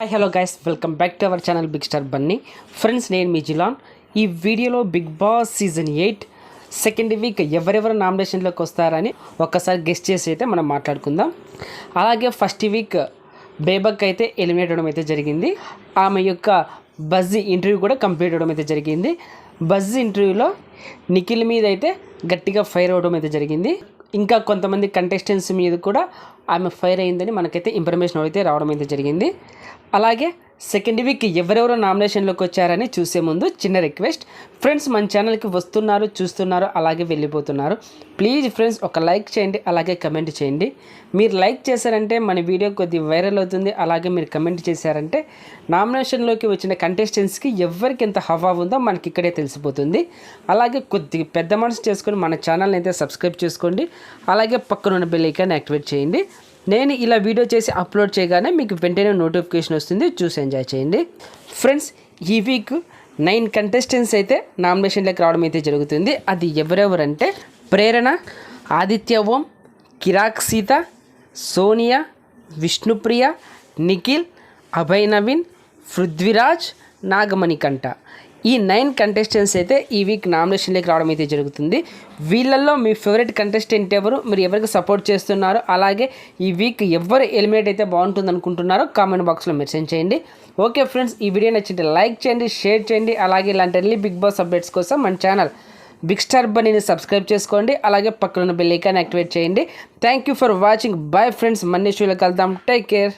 Hi hello guys welcome back to our channel big star bunny friends నేను మీ జిలాన్. ఈ వీడియోలో big boss season eight second week ఎవరెవరు నామినేషన్లోకి వస్తారని ఒక్కసారి గెస్ట్ చేసి అయితే మనం మాట్లాడుకుందాం. అలాగే ఫస్ట్ వీక్ బేబక్ అయితే ఎలిమినేట్ అవ్వడం అయితే జరిగింది. ఆమె యొక్క బజ్ ఇంటర్వ్యూ కూడా కంప్లీట్ అవ్వడం అయితే జరిగింది. బజ్ ఇంటర్వ్యూలో నిఖిల్ మీద అయితే గట్టిగా ఫైర్ అవ్వడం అయితే జరిగింది. ఇంకా కొంతమంది కంటెస్టెంట్స్ మీద కూడా ఆమె ఫైర్ అయిందని మనకైతే ఇన్ఫర్మేషన్ అయితే రావడం అయితే జరిగింది. అలాగే సెకండ్ వీక్ ఎవరెవరు నామినేషన్లోకి వచ్చారని చూసే ముందు చిన్న రిక్వెస్ట్ ఫ్రెండ్స్ మన ఛానల్కి వస్తున్నారు చూస్తున్నారు అలాగే వెళ్ళిపోతున్నారు. ప్లీజ్ ఫ్రెండ్స్ ఒక లైక్ చేయండి అలాగే కమెంట్ చేయండి. మీరు లైక్ చేశారంటే మన వీడియో కొద్ది వైరల్ అవుతుంది అలాగే మీరు కమెంట్ చేశారంటే నామినేషన్లోకి వచ్చిన కంటెస్టెంట్స్కి ఎవరికి ఎంత హవా ఉందో మనకి ఇక్కడే తెలిసిపోతుంది. అలాగే కొద్ది పెద్ద మనసు చేసుకొని మన ఛానల్ని అయితే సబ్స్క్రైబ్ చేసుకోండి అలాగే పక్కనున్న బెల్ ఐకాన్ యాక్టివేట్ చేయండి. నేను ఇలా వీడియో చేసి అప్లోడ్ చేయగానే మీకు వెంటనే నోటిఫికేషన్ వస్తుంది. చూసి ఎంజాయ్ చేయండి. ఫ్రెండ్స్ ఈ వీక్ నైన్ కంటెస్టెంట్స్ అయితే నామినేషన్లోకి రావడం అయితే జరుగుతుంది. అది ఎవరెవరంటే ప్రేరణ ఆదిత్య ఓం కిరాక్ సీత సోనియా విష్ణుప్రియ నిఖిల్ అభయ్ నవీన్ పృథ్వీరాజ్ నాగమణికంఠ. ఈ నైన్ కంటెస్టెంట్స్ అయితే ఈ వీక్ నామినేషన్లోకి రావడం అయితే జరుగుతుంది. వీళ్ళల్లో మీ ఫేవరెట్ కంటెస్టెంట్ ఎవరు? మీరు ఎవరికి సపోర్ట్ చేస్తున్నారు? అలాగే ఈ వీక్ ఎవరు ఎలిమినేట్ అయితే బాగుంటుంది అనుకుంటున్నారో కామెంట్ బాక్స్లో మెన్షన్ చేయండి. ఓకే ఫ్రెండ్స్ ఈ వీడియో నచ్చింటే లైక్ చేయండి షేర్ చేయండి. అలాగే ఇలాంటి ఎర్లీ బిగ్ బాస్ అప్డేట్స్ కోసం మన ఛానల్ బిగ్ స్టార్ బనీని సబ్స్క్రైబ్ చేసుకోండి. అలాగే పక్కన బెల్ ఐకాన్ యాక్టివేట్ చేయండి. Thank you for watching bye friends మన్నీ షూలో కలుద్దాం. Take care